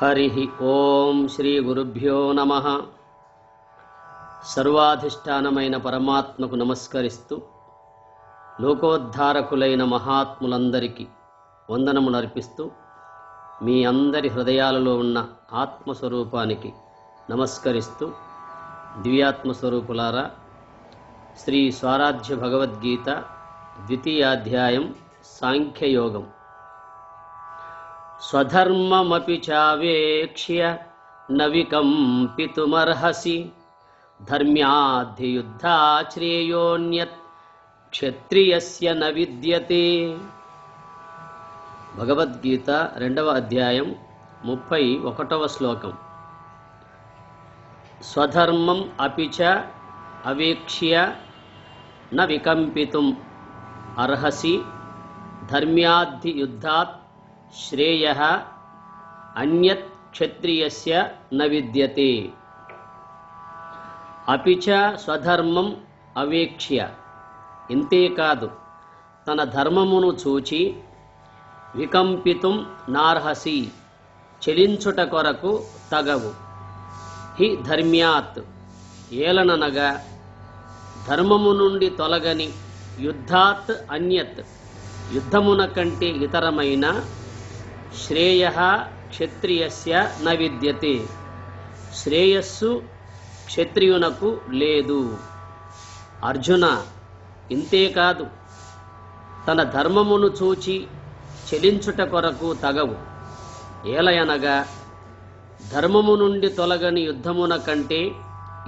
హరి ఓం శ్రీ గురుభ్యో నమ. సర్వాధిష్టానమైన పరమాత్మకు నమస్కరిస్తూ లోకోద్ధారకులైన మహాత్ములందరికీ వందనములు అర్పిస్తూ మీ అందరి హృదయాలలో ఉన్న ఆత్మస్వరూపానికి నమస్కరిస్తూ దివ్యాత్మస్వరూపులారా శ్రీ స్వారాధ్య భగవద్గీత ద్వితీయాధ్యాయం సాంఖ్యయోగం. స్వధర్మమపి చావేక్ష్య నవికంపితుమర్హసి వికంపితుమర్హసి ధర్మ్యాధియుద్ధాశ్రేయోన్యత్ క్షత్రియస్య న విద్యతే. భగవద్గీత రెండవ అధ్యాయం ముప్పై ఒకటవ శ్లోకం. స్వధర్మం అపిచ అవేక్ష్య న వికంపితుం అర్హసి. ధర్మ్యాద్ధియుద్ధాత్ శ్రేయ అన్యత్ క్షత్రియస్య న విద్యతే. అపి చ స్వధర్మం అవేక్ష్య. ఇంతేకాదు తన ధర్మమును చూచి వికంపితుం నార్హసి చెలించుట కొరకు తగవు. హి ధర్మ్యాత్ ఏలననగా ధర్మము నుండి తొలగని యుద్ధాత్ అన్యత్ యుద్ధమున కంటే ఇతరమైన శ్రేయ క్షత్రియస్య న విద్యతే. శ్రేయస్సు క్షత్రియునకు లేదు. అర్జున ఇంతేకాదు తన ధర్మమును చూచి చెలించుట కొరకు తగవు. ఏలయనగా ధర్మము నుండి తొలగని యుద్ధమున కంటే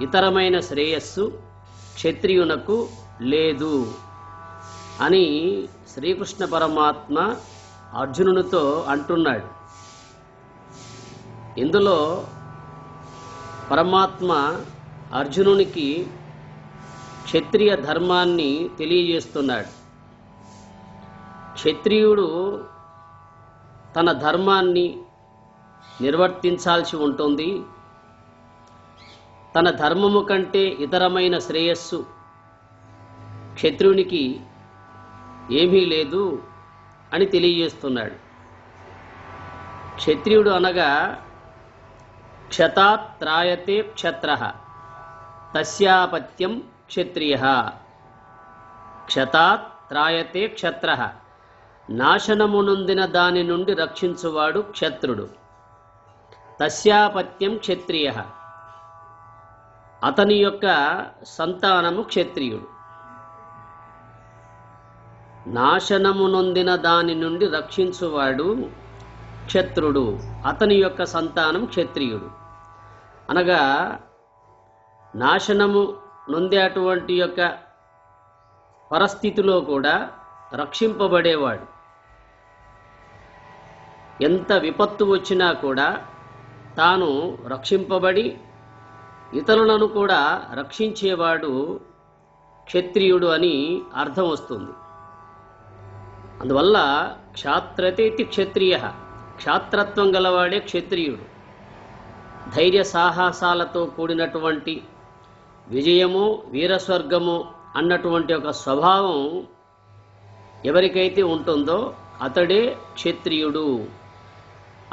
ఇతరమైన శ్రేయస్సు క్షత్రియునకు లేదు అని శ్రీకృష్ణ పరమాత్మ అర్జునునితో అంటున్నాడు. ఇందులో పరమాత్మ అర్జునునికి క్షత్రియ ధర్మాన్ని తెలియజేస్తున్నాడు. క్షత్రియుడు తన ధర్మాన్ని నిర్వర్తించాల్సి ఉంటుంది. తన ధర్మము కంటే ఇతరమైన శ్రేయస్సు క్షత్రునికి ఏమీ లేదు. అని తెలియజేస్తున్నాడు. క్షత్రియుడు అనగా క్షతాత్ త్రాయతే క్షత్ర తస్యాపత్యం క్షత్రియ. క్షతాత్ త్రాయతే క్షత్ర నాశనమునందిన దాని నుండి రక్షించువాడు క్షత్రుడు. తస్యాపత్యం క్షత్రియ అతని యొక్క సంతానము క్షత్రియుడు. నాశనము నొందిన దాని నుండి రక్షించువాడు క్షత్రుడు. అతని యొక్క సంతానం క్షత్రియుడు. అనగా నాశనము నొందేటువంటి యొక్క పరిస్థితిలో కూడా రక్షింపబడేవాడు. ఎంత విపత్తు వచ్చినా కూడా తాను రక్షింపబడి ఇతరులను కూడా రక్షించేవాడు క్షత్రియుడు అని అర్థం వస్తుంది. అందువల్ల క్షాత్రతేతి క్షత్రియ క్షాత్రత్వం గలవాడే క్షత్రియుడు. ధైర్య సాహసాలతో కూడినటువంటి విజయము వీరస్వర్గము అన్నటువంటి ఒక స్వభావం ఎవరికైతే ఉంటుందో అతడే క్షత్రియుడు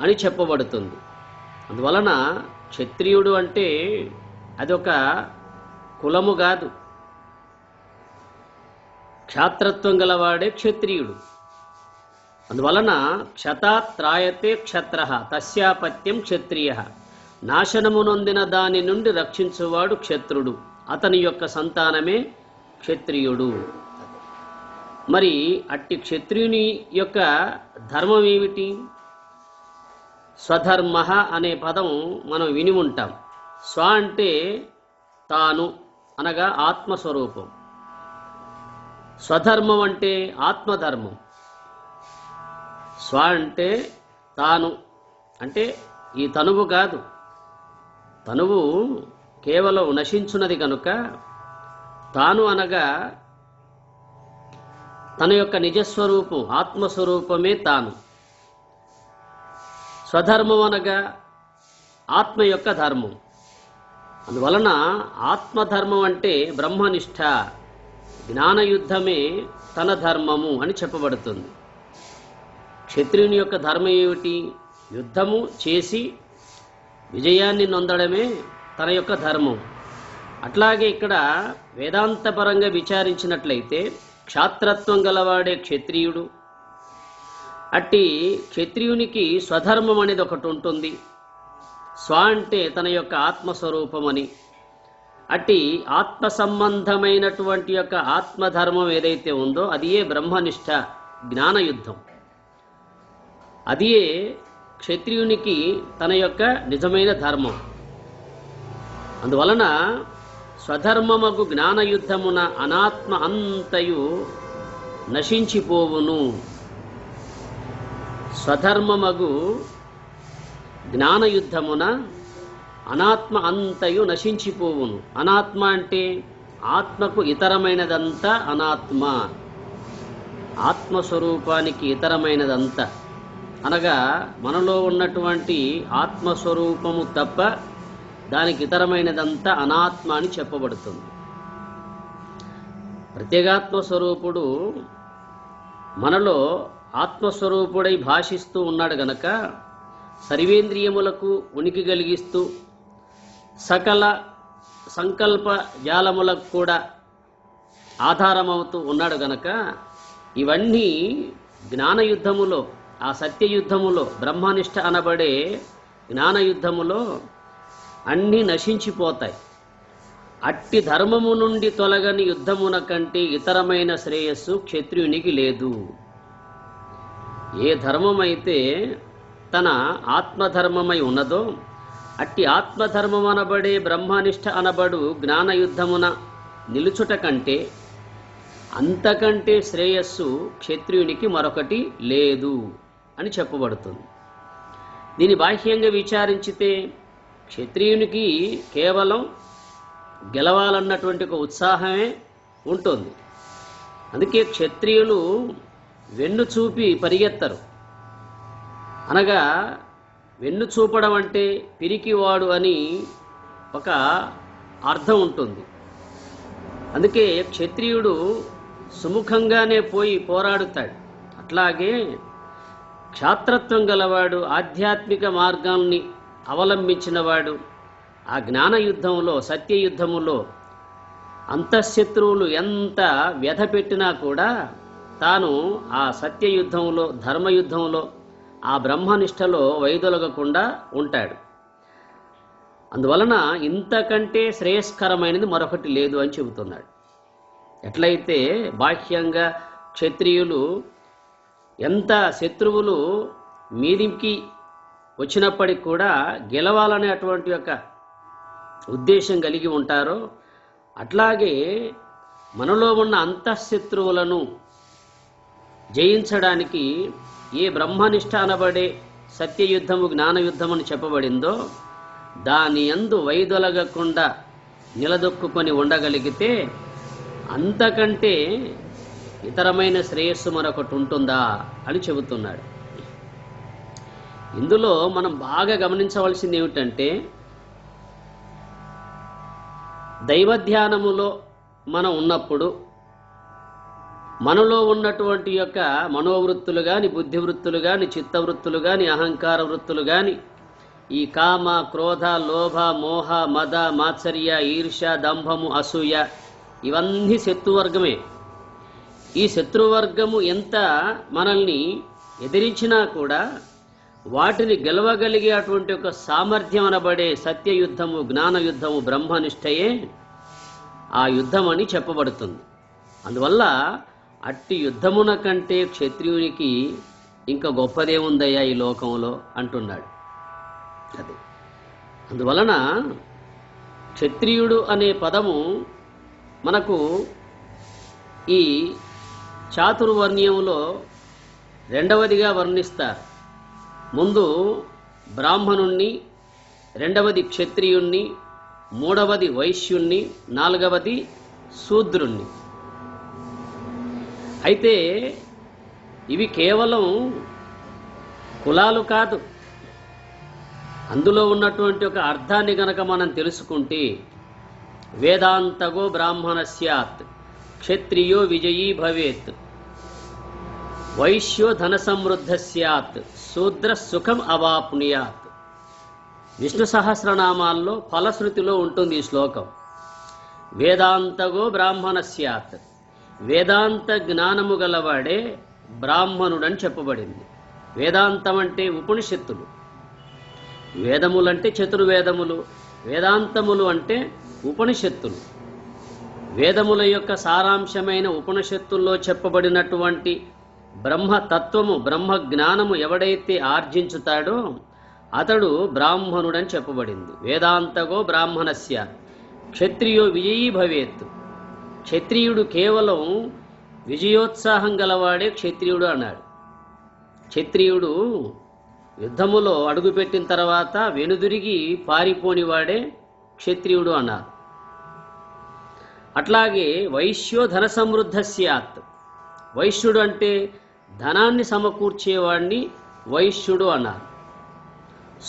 అని చెప్పబడుతుంది. అందువలన క్షత్రియుడు అంటే అదొక కులము కాదు. క్షాత్రత్వం గలవాడే క్షత్రియుడు. అందువలన క్షతాత్రాయతే క్షత్ర తస్యాపత్యం క్షత్రియ. నాశనమునొందిన దాని నుండి రక్షించువాడు క్షత్రుడు. అతని యొక్క సంతానమే క్షత్రియుడు. మరి అట్టి క్షత్రియుని యొక్క ధర్మం ఏమిటి స్వధర్మ అనే పదం మనం విని ఉంటాం. స్వ అంటే తాను అనగా ఆత్మస్వరూపం. స్వధర్మం అంటే ఆత్మధర్మం. స్వ అంటే తాను అంటే ఈ తనువు కాదు. తనువు కేవలం నశించున్నది కనుక తాను అనగా తన యొక్క నిజస్వరూపం ఆత్మస్వరూపమే తాను. స్వధర్మం అనగా ఆత్మ యొక్క ధర్మం. అందువలన ఆత్మధర్మం అంటే బ్రహ్మనిష్ట జ్ఞానయుద్ధమే తన ధర్మము అని చెప్పబడుతుంది. క్షత్రియుని యొక్క ధర్మం ఏమిటి? యుద్ధము చేసి విజయాన్ని నొందడమే తన యొక్క ధర్మం. అట్లాగే ఇక్కడ వేదాంతపరంగా విచారించినట్లయితే క్షాత్రత్వం గలవాడే క్షత్రియుడు. అట్టి క్షత్రియునికి స్వధర్మం అనేది ఒకటి ఉంటుంది. స్వ అంటే తన యొక్క ఆత్మస్వరూపమని. అట్టి ఆత్మ సంబంధమైనటువంటి యొక్క ఆత్మధర్మం ఏదైతే ఉందో అది ఏ బ్రహ్మనిష్ట జ్ఞానయుద్ధం. అది క్షత్రియునికి తన యొక్క నిజమైన ధర్మం. అందువలన స్వధర్మమగు జ్ఞానయుద్ధమున అనాత్మ అంతయు నశించిపోవును. స్వధర్మమగు జ్ఞానయుద్ధమున అనాత్మ అంతయు నశించిపోవును. అనాత్మ అంటే ఆత్మకు ఇతరమైనదంతా అనాత్మ. ఆత్మస్వరూపానికి ఇతరమైనదంతా. అనగా మనలో ఉన్నటువంటి ఆత్మస్వరూపము తప్ప దానికి ఇతరమైనదంతా అనాత్మ అని చెప్పబడుతుంది. ప్రత్యేగాత్మ స్వరూపుడు మనలో ఆత్మస్వరూపుడై భాషిస్తూ ఉన్నాడు గనక సర్వేంద్రియములకు ఉనికి కలిగిస్తూ సకల సంకల్ప జాలములకు కూడా ఆధారమవుతూ ఉన్నాడు గనక ఇవన్నీ జ్ఞానయుద్ధములో ఆ సత్యయుద్ధములో బ్రహ్మనిష్ట అనబడే జ్ఞానయుద్ధములో అన్నీ నశించిపోతాయి. అట్టి ధర్మము నుండి తొలగని యుద్ధమున కంటే ఇతరమైన శ్రేయస్సు క్షత్రియునికి లేదు. ఏ ధర్మమైతే తన ఆత్మధర్మమై ఉన్నదో అట్టి ఆత్మధర్మం అనబడే బ్రహ్మనిష్ట అనబడు జ్ఞానయుద్ధమున నిలుచుట కంటే అంతకంటే శ్రేయస్సు క్షత్రియునికి మరొకటి లేదు. అని చెప్పబడుతుంది. దీని బాహ్యంగా విచారించితే క్షత్రియునికి కేవలం గెలవాలన్నటువంటి ఒక ఉత్సాహమే ఉంటుంది. అందుకే క్షత్రియులు వెన్ను చూపి పరిగెత్తరు. అనగా వెన్ను చూపడం అంటే పిరికివాడు అని ఒక అర్థం ఉంటుంది. అందుకే క్షత్రియుడు సుముఖంగానే పోయి పోరాడుతాడు. అట్లాగే క్షాత్రత్వం గలవాడు ఆధ్యాత్మిక మార్గాన్ని అవలంబించినవాడు. ఆ జ్ఞాన యుద్ధంలో సత్యయుద్ధములో అంతఃశత్రువులు ఎంత వ్యధ పెట్టినా కూడా తాను ఆ సత్యయుద్ధంలో ధర్మయుద్ధంలో ఆ బ్రహ్మనిష్టలో వైదొలగకుండా ఉంటాడు. అందువలన ఇంతకంటే శ్రేయస్కరమైనది మరొకటి లేదు అని చెబుతున్నాడు. ఎట్లయితే బాహ్యంగా క్షత్రియులు ఎంత శత్రువులు మీదికి వచ్చినప్పటికి కూడా గెలవాలనే అటువంటి యొక్క ఉద్దేశం కలిగి ఉంటారో అట్లాగే మనలో ఉన్న అంతఃశత్రువులను జయించడానికి ఏ బ్రహ్మనిష్ట అనబడే సత్యయుద్ధము జ్ఞానయుద్ధం అని చెప్పబడిందో దాని ఎందు వైదొలగకుండా నిలదొక్కుకొని ఉండగలిగితే అంతకంటే ఇతరమైన శ్రేయస్సు మరొకటి ఉంటుందా అని చెబుతున్నాడు. ఇందులో మనం బాగా గమనించవలసింది ఏమిటంటే దైవధ్యానములో మనం ఉన్నప్పుడు మనలో ఉన్నటువంటి యొక్క మనోవృత్తులు కానీ బుద్ధివృత్తులు కానీ చిత్తవృత్తులు కానీ అహంకార వృత్తులు కానీ ఈ కామ క్రోధ లోభ మోహ మద మాత్సర్య ఈర్ష దంభము అసూయ ఇవన్నీ శత్రువర్గమే. ఈ శత్రువర్గము ఎంత మనల్ని ఎదిరించినా కూడా వాటిని గెలవగలిగే అటువంటి ఒక సామర్థ్యం అనబడే సత్యయుద్ధము జ్ఞానయుద్ధము బ్రహ్మనిష్టయే ఆ యుద్ధం అని చెప్పబడుతుంది. అందువల్ల అట్టి యుద్ధమున కంటే క్షత్రియునికి ఇంకా గొప్పదేముందయ్యా ఈ లోకంలో అంటున్నాడు. అది. అందువలన క్షత్రియుడు అనే పదము మనకు ఈ చాతుర్వర్ణ్యంలో రెండవదిగా వర్ణిస్తారు. ముందు బ్రాహ్మణుణ్ణి రెండవది క్షత్రియుణ్ణి మూడవది వైశ్యుణ్ణి నాలుగవది శూద్రుణ్ణి. అయితే ఇవి కేవలం కులాలు కాదు. అందులో ఉన్నటువంటి ఒక అర్థాన్ని గనక మనం తెలుసుకుంటే వేదాంతగో బ్రాహ్మణ స్యాత్. క్షత్రియో విజయీ భవేత్. వైశ్యో ధన సమృద్ధ స్యాత్. శూద్ర సుఖం అవాప్నుయాత్. విష్ణు సహస్రనామాల్లో ఫలశ్రుతిలో ఉంటుంది ఈ శ్లోకం. వేదాంతగో బ్రాహ్మణ స్యాత్. వేదాంత జ్ఞానము గలవాడే బ్రాహ్మణుడని చెప్పబడింది. వేదాంతం అంటే ఉపనిషత్తులు. వేదములంటే చతుర్వేదములు. వేదాంతములు అంటే ఉపనిషత్తులు. వేదముల యొక్క సారాంశమైన ఉపనిషత్తుల్లో చెప్పబడినటువంటి బ్రహ్మతత్వము బ్రహ్మ జ్ఞానము ఎవడైతే ఆర్జించుతాడో అతడు బ్రాహ్మణుడని చెప్పబడింది. వేదాంతగో బ్రాహ్మణస్య క్షత్రియో విజయీ భవేత్. క్షత్రియుడు కేవలం విజయోత్సాహం గలవాడే క్షత్రియుడు అన్నాడు. క్షత్రియుడు యుద్ధములో అడుగుపెట్టిన తర్వాత వెనుదిరిగి పారిపోనివాడే క్షత్రియుడు అన్నారు. అట్లాగే వైశ్యో ధన సమృద్ధ స్యాత్ వైశ్యుడు అంటే ధనాన్ని సమకూర్చేవాడిని వైశ్యుడు అన్నారు.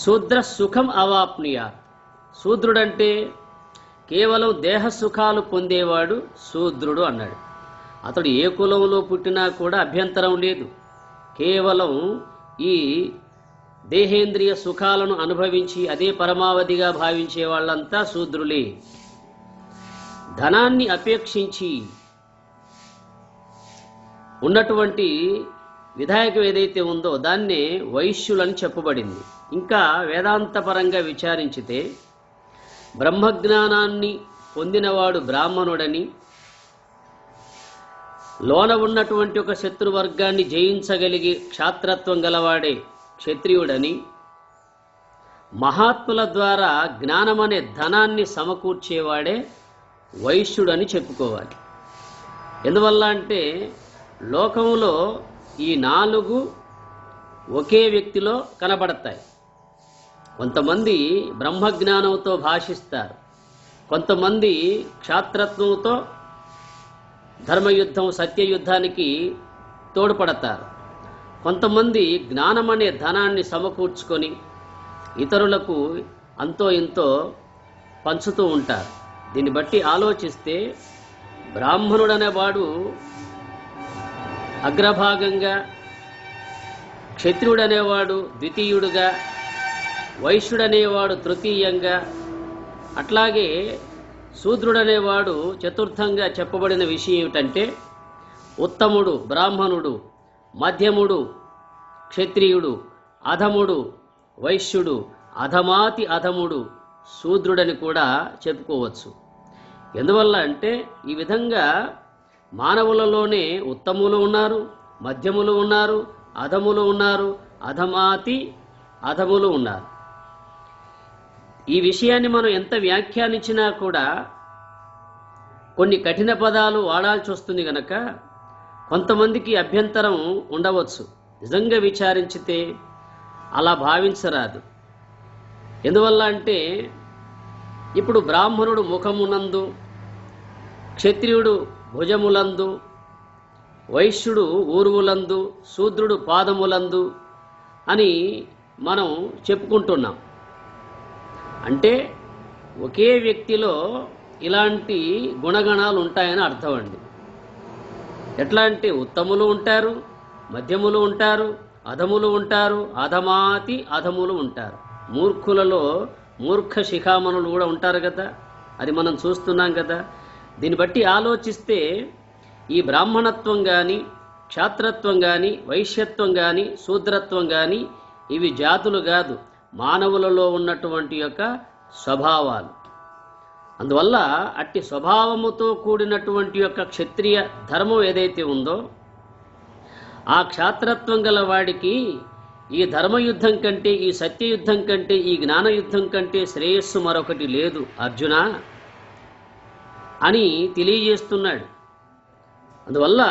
శూద్ర సుఖం అవాప్నియాత్. శూద్రుడంటే కేవలం దేహ సుఖాలు పొందేవాడు శూద్రుడు అన్నాడు. అతడు ఏ కులంలో పుట్టినా కూడా అభ్యంతరం లేదు. కేవలం ఈ దేహేంద్రియ సుఖాలను అనుభవించి అదే పరమావధిగా భావించే వాళ్ళంతా శూద్రులే. ధనాన్ని అపేక్షించి ఉన్నటువంటి విధాయకం ఏదైతే ఉందో దాన్నే వైశ్యులని చెప్పబడింది. ఇంకా వేదాంతపరంగా విచారించితే బ్రహ్మజ్ఞానాన్ని పొందినవాడు బ్రాహ్మణుడని లోన ఉన్నటువంటి ఒక శత్రువర్గాన్ని జయించగలిగి క్షాత్రత్వం గలవాడే క్షత్రియుడని మహాత్ముల ద్వారా జ్ఞానమనే ధనాన్ని సమకూర్చేవాడే వైశ్యుడు అని చెప్పుకోవాలి. ఎందువల్ల అంటే లోకంలో ఈ నాలుగు ఒకే వ్యక్తిలో కనబడతాయి. కొంతమంది బ్రహ్మజ్ఞానంతో భాషిస్తారు. కొంతమంది క్షాత్రత్వంతో ధర్మయుద్ధం సత్యయుద్ధానికి తోడ్పడతారు. కొంతమంది జ్ఞానం అనే ధనాన్ని సమకూర్చుకొని ఇతరులకు అంతో ఇంతో పంచుతూ ఉంటారు. దీన్ని బట్టి ఆలోచిస్తే బ్రాహ్మణుడనేవాడు అగ్రభాగంగా క్షత్రియుడనేవాడు ద్వితీయుడుగా వైశ్యుడనేవాడు తృతీయంగా అట్లాగే శూద్రుడనేవాడు చతుర్థంగా చెప్పబడిన విషయం ఏమిటంటే ఉత్తముడు బ్రాహ్మణుడు మధ్యముడు క్షత్రియుడు అధముడు వైశ్యుడు అధమాతి అధముడు శూద్రుడని కూడా చెప్పుకోవచ్చు. ఎందువల్ల అంటే ఈ విధంగా మానవులలోనే ఉత్తములు ఉన్నారు మధ్యములు ఉన్నారు అధములు ఉన్నారు అధమాతి అధములు ఉన్నారు. ఈ విషయాన్ని మనం ఎంత వ్యాఖ్యానించినా కూడా కొన్ని కఠిన పదాలు వాడాల్సి వస్తుంది గనక కొంతమందికి అభ్యంతరం ఉండవచ్చు. నిజంగా విచారించితే అలా భావించరాదు. ఎందువల్ల అంటే ఇప్పుడు బ్రాహ్మణుడు ముఖమునందు క్షత్రియుడు భుజములందు వైశ్యుడు ఊరువులందు శూద్రుడు పాదములందు అని మనం చెప్పుకుంటున్నాం. అంటే ఒకే వ్యక్తిలో ఇలాంటి గుణగణాలు ఉంటాయని అర్థం అండి. ఎట్లా అంటే ఉత్తములు ఉంటారు మధ్యములు ఉంటారు అధములు ఉంటారు అధమాతి అధములు ఉంటారు. మూర్ఖులలో మూర్ఖ శిఖామణులు కూడా ఉంటారు కదా. అది మనం చూస్తున్నాం కదా. దీన్ని బట్టి ఆలోచిస్తే ఈ బ్రాహ్మణత్వం కానీ క్షాత్రత్వం కానీ వైశ్యత్వం కానీ శూద్రత్వం కానీ ఇవి జాతులు కాదు. మానవులలో ఉన్నటువంటి యొక్క స్వభావాలు. అందువల్ల అట్టి స్వభావముతో కూడినటువంటి యొక్క క్షత్రియ ధర్మం ఏదైతే ఉందో ఆ క్షాత్రత్వం గల వాడికి ఈ ధర్మయుద్ధం కంటే ఈ సత్యయుద్ధం కంటే ఈ జ్ఞానయుద్ధం కంటే శ్రేయస్సు మరొకటి లేదు అర్జున అని తెలియజేస్తున్నాడు. అందువల్ల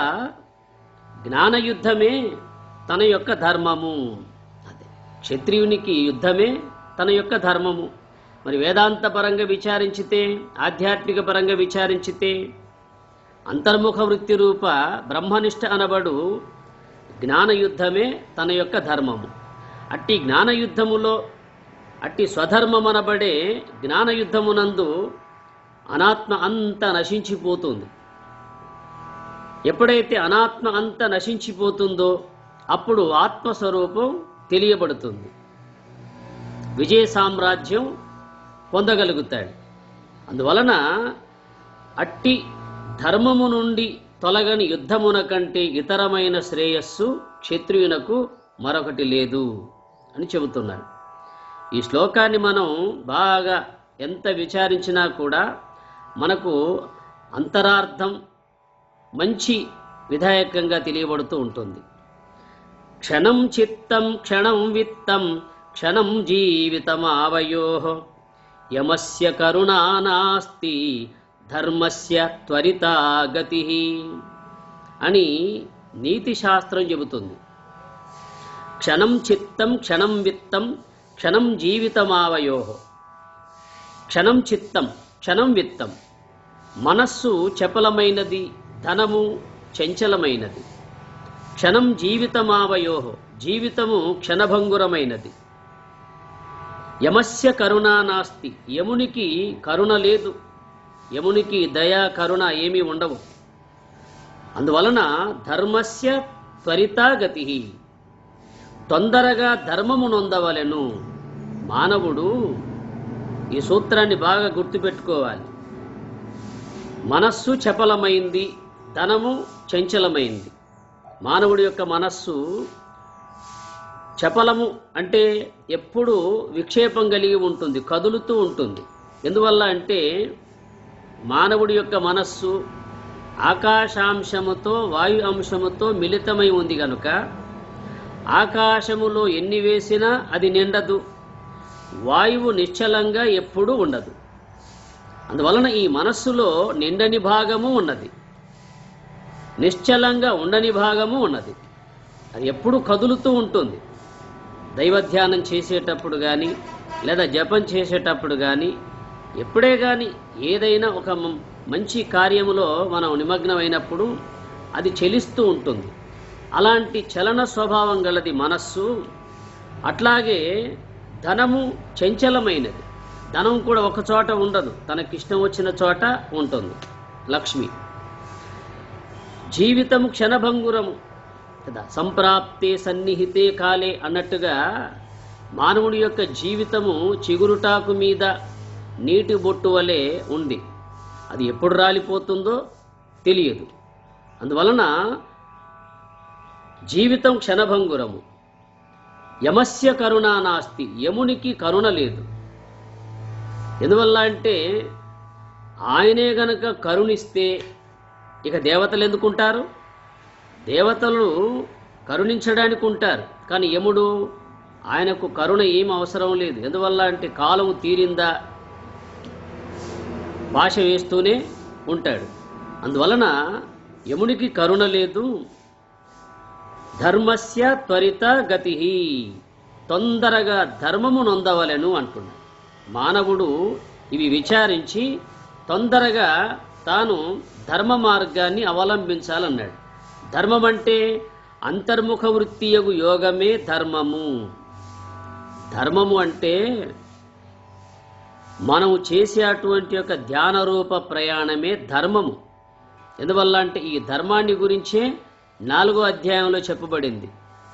జ్ఞానయుద్ధమే తన యొక్క ధర్మము. క్షత్రియునికి యుద్ధమే తన యొక్క ధర్మము. మరి వేదాంత పరంగా విచారించితే ఆధ్యాత్మిక పరంగా విచారించితే అంతర్ముఖ వృత్తి రూప బ్రహ్మనిష్ట అనబడు జ్ఞానయుద్ధమే తన యొక్క ధర్మము. అట్టి జ్ఞానయుద్ధములో అట్టి స్వధర్మమనబడే జ్ఞానయుద్ధమునందు అనాత్మ అంత నశించిపోతుంది. ఎప్పుడైతే అనాత్మ అంత నశించిపోతుందో అప్పుడు ఆత్మస్వరూపం తెలియబడుతుంది. విజయ సామ్రాజ్యం పొందగలుగుతాడు అందువలన అట్టి ధర్మము నుండి తొలగని యుద్ధమున కంటే ఇతరమైన శ్రేయస్సు క్షత్రియునకు మరొకటి లేదు అని చెబుతున్నాడు ఈ శ్లోకాన్ని మనం బాగా ఎంత విచారించినా కూడా మనకు అంతరార్థం మంచి విధాయకంగా తెలియబడుతూ ఉంటుంది. క్షణం చిత్తం క్షణం విత్తం క్షణం జీవితమావయో. యమస్య కరుణా నాస్తి ధర్మస్య త్వరితాగతి అని నీతి శాస్త్రం చెబుతుంది. క్షణం చిత్తం క్షణం విత్తం క్షణం జీవితమావయో. క్షణం చిత్తం క్షణం విత్తం. మనస్సు చపలమైనది ధనము చంచలమైనది. క్షణం జీవితమావయో జీవితము క్షణభంగురమైనది. యమస్య కరుణ నాస్తి యమునికి కరుణ లేదు యమునికి దయ కరుణ ఏమీ ఉండవు. అందువలన ధర్మస్య త్వరితా గతి తొందరగా ధర్మము నొందవలెను. మానవుడు ఈ సూత్రాన్ని బాగా గుర్తుపెట్టుకోవాలి. మనస్సు చపలమైంది ధనము చంచలమైంది. మానవుడి యొక్క మనస్సు చపలము అంటే ఎప్పుడు విక్షేపం కలిగి ఉంటుంది కదులుతూ ఉంటుంది. ఎందువల్ల అంటే మానవుడి యొక్క మనస్సు ఆకాశాంశముతో వాయు అంశముతో మిళితమై ఉంది కనుక ఆకాశములో ఎన్ని వేసినా అది నిండదు. వాయువు నిశ్చలంగా ఎప్పుడూ ఉండదు. అందువలన ఈ మనస్సులో నిండని భాగము ఉన్నది. నిశ్చలంగా ఉండని భాగము ఉన్నది. అది ఎప్పుడు కదులుతూ ఉంటుంది. దైవధ్యానం చేసేటప్పుడు కానీ లేదా జపం చేసేటప్పుడు కానీ ఎప్పుడే కానీ ఏదైనా ఒక మ- మంచి కార్యములో మనం నిమగ్నమైనప్పుడు అది చెలిస్తూ ఉంటుంది. అలాంటి చలన స్వభావం గలది మనస్సు అట్లాగే ధనము చంచలమైనది. ధనం కూడా ఒక చోట ఉండదు తనకిష్టం వచ్చిన చోట ఉంటుంది. లక్ష్మి. జీవితము క్షణభంగురము. కదా సంప్రాప్తే సన్నిహితే కాలే అన్నట్టుగా మానవుడి యొక్క జీవితము చిగురుటాకు మీద నీటి బొట్టు వలె ఉంది. అది ఎప్పుడు రాలిపోతుందో తెలియదు. అందువలన జీవితం క్షణభంగురము. యమస్య కరుణ నాస్తి. యమునికి కరుణ లేదు. ఎందువల్ల అంటే ఆయనే గనక కరుణిస్తే ఇక దేవతలు ఎందుకుంటారు? దేవతలు కరుణించడానికి ఉంటారు. కానీ యముడు ఆయనకు కరుణ ఏం అవసరం లేదు. ఎందువల్ల అంటే కాలము తీరిందా? భాష వేస్తూనే ఉంటాడు. అందువలన యమునికి కరుణ లేదు. ధర్మస్య త్వరిత గతి తొందరగా ధర్మము నొందవలెను అంటున్నాడు. మానవుడు ఇవి విచారించి తొందరగా తాను ధర్మ మార్గాన్ని అవలంబించాలన్నాడు. ధర్మం అంటే అంతర్ముఖ వృత్తియగు యోగమే ధర్మము. ధర్మము అంటే మనము చేసే అటువంటి యొక్క ధ్యాన రూప ప్రయాణమే ధర్మము. ఎందువల్ల అంటే ఈ ధర్మాన్ని గురించే నాలుగో అధ్యాయంలో చెప్పబడింది.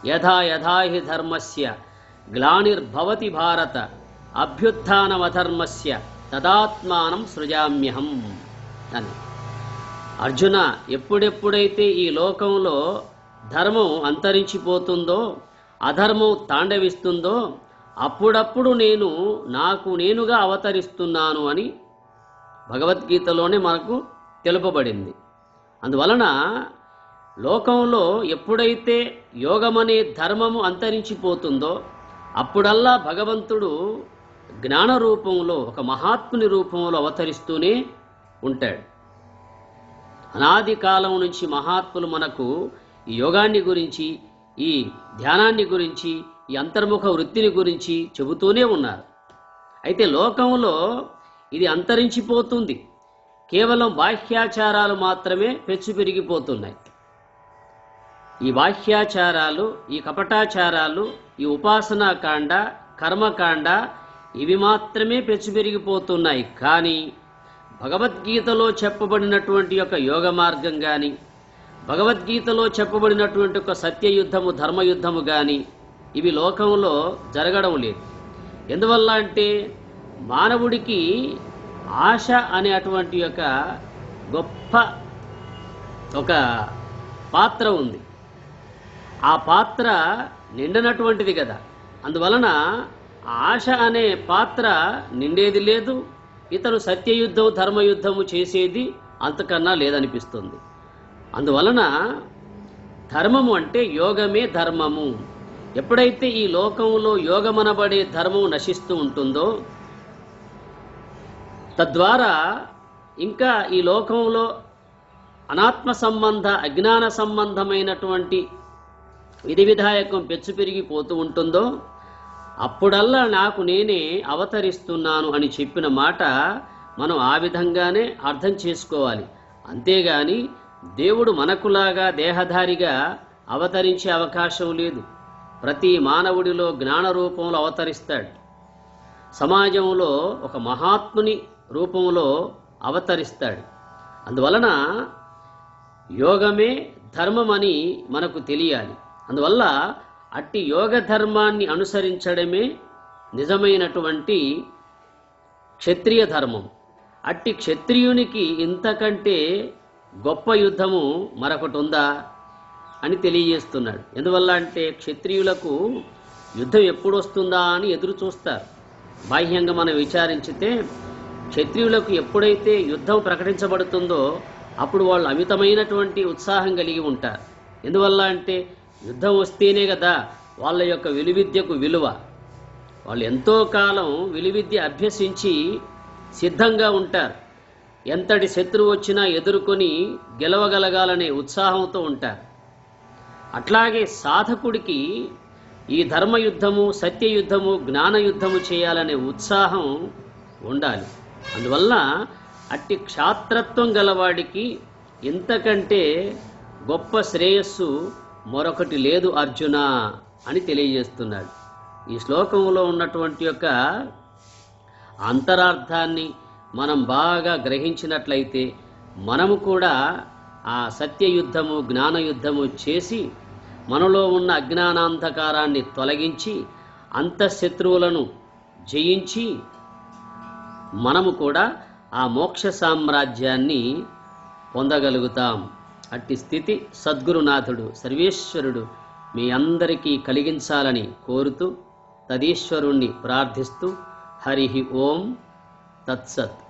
యథా యథా హి ధర్మస్య గ్లానిర్భవతి భారత అభ్యుత్నమధర్మస్య తదాత్మానం సృజామ్యహం అని. అర్జున ఎప్పుడెప్పుడైతే ఈ లోకంలో ధర్మం అంతరించిపోతుందో అధర్మం తాండవిస్తుందో అప్పుడప్పుడు నేను నాకు నేనుగా అవతరిస్తున్నాను అని భగవద్గీతలోనే మనకు తెలుపబడింది. అందువలన లోకంలో ఎప్పుడైతే యోగమనే ధర్మము అంతరించిపోతుందో అప్పుడల్లా భగవంతుడు జ్ఞాన రూపంలో ఒక మహాత్ముని రూపంలో అవతరిస్తూనే ఉంటాడు. అనాది కాలం నుంచి మహాత్ములు మనకు ఈ యోగాన్ని గురించి ఈ ధ్యానాన్ని గురించి ఈ అంతర్ముఖ వృత్తిని గురించి చెబుతూనే ఉన్నారు. అయితే లోకంలో ఇది అంతరించిపోతుంది. కేవలం బాహ్యాచారాలు మాత్రమే పెచ్చు పెరిగిపోతున్నాయి. ఈ బాహ్యాచారాలు ఈ కపటాచారాలు ఈ ఉపాసనాకాండ కర్మకాండ ఇవి మాత్రమే పెచ్చు పెరిగిపోతున్నాయి. కానీ భగవద్గీతలో చెప్పబడినటువంటి యొక్క యోగ మార్గం కానీ భగవద్గీతలో చెప్పబడినటువంటి ఒక సత్యయుద్ధము ధర్మయుద్ధము కానీ ఇవి లోకంలో జరగడం లేదు. ఎందువల్ల అంటే మానవుడికి ఆశ అనే అటువంటి యొక్క గొప్ప ఒక పాత్ర ఉంది. ఆ పాత్ర నిండనటువంటిది కదా. అందువలన ఆశ అనే పాత్ర నిండేది లేదు. ఇతను సత్యయుద్ధం ధర్మయుద్ధము చేసేది అంతకన్నా లేదనిపిస్తుంది. అందువలన ధర్మము అంటే యోగమే ధర్మము. ఎప్పుడైతే ఈ లోకంలో యోగమనబడే ధర్మం నశిస్తూ ఉంటుందో తద్వారా ఇంకా ఈ లోకంలో అనాత్మ సంబంధ అజ్ఞాన సంబంధమైనటువంటి విధి విధాయకం పెచ్చు పెరిగిపోతూ ఉంటుందో అప్పుడల్లా నాకు నేనే అవతరిస్తున్నాను అని చెప్పిన మాట మనం ఆ విధంగానే అర్థం చేసుకోవాలి. అంతేగాని దేవుడు మనకులాగా దేహధారిగా అవతరించే అవకాశం లేదు. ప్రతి మానవుడిలో జ్ఞాన రూపంలో అవతరిస్తాడు. సమాజంలో ఒక మహాత్ముని రూపంలో అవతరిస్తాడు. అందువలన యోగమే ధర్మమని మనకు తెలియాలి. అందువల్ల అట్టి యోగ ధర్మాన్ని అనుసరించడమే నిజమైనటువంటి క్షత్రియ ధర్మం. అట్టి క్షత్రియునికి ఇంతకంటే గొప్ప యుద్ధము మరొకటి ఉందా అని తెలియజేస్తున్నాడు. ఎందువల్ల అంటే క్షత్రియులకు యుద్ధం ఎప్పుడు వస్తుందా అని ఎదురు చూస్తారు. బాహ్యంగా మనం విచారించితే క్షత్రియులకు ఎప్పుడైతే యుద్ధం ప్రకటించబడుతుందో అప్పుడు వాళ్ళు అమితమైనటువంటి ఉత్సాహం కలిగి ఉంటారు. ఎందువల్ల అంటే యుద్ధం వస్తేనే కదా వాళ్ళ యొక్క విలువిద్యకు విలువ. వాళ్ళు ఎంతో కాలం విలువిద్య అభ్యసించి సిద్ధంగా ఉంటారు. ఎంతటి శత్రువు వచ్చినా ఎదుర్కొని గెలవగలగాలనే ఉత్సాహంతో ఉంటారు. అట్లాగే సాధకుడికి ఈ ధర్మయుద్ధము సత్యయుద్ధము జ్ఞానయుద్ధము చేయాలనే ఉత్సాహం ఉండాలి. అందువల్ల అట్టి క్షాత్రత్వం గలవాడికి ఇంతకంటే గొప్ప శ్రేయస్సు మరొకటి లేదు అర్జున అని తెలియజేస్తున్నాడు. ఈ శ్లోకంలో ఉన్నటువంటి యొక్క అంతరార్థాన్ని మనం బాగా గ్రహించినట్లయితే మనము కూడా ఆ సత్యయుద్ధము జ్ఞానయుద్ధము చేసి మనలో ఉన్న అజ్ఞానాంధకారాన్ని తొలగించి అంతఃశత్రువులను జయించి మనము కూడా ఆ మోక్ష సామ్రాజ్యాన్ని పొందగలుగుతాం. అట్టి స్థితి సద్గురునాథుడు సర్వేశ్వరుడు మీ అందరికీ కలిగించాలని కోరుతూ తదీశ్వరుణ్ణి ప్రార్థిస్తూ హరి ఓం తత్సత్.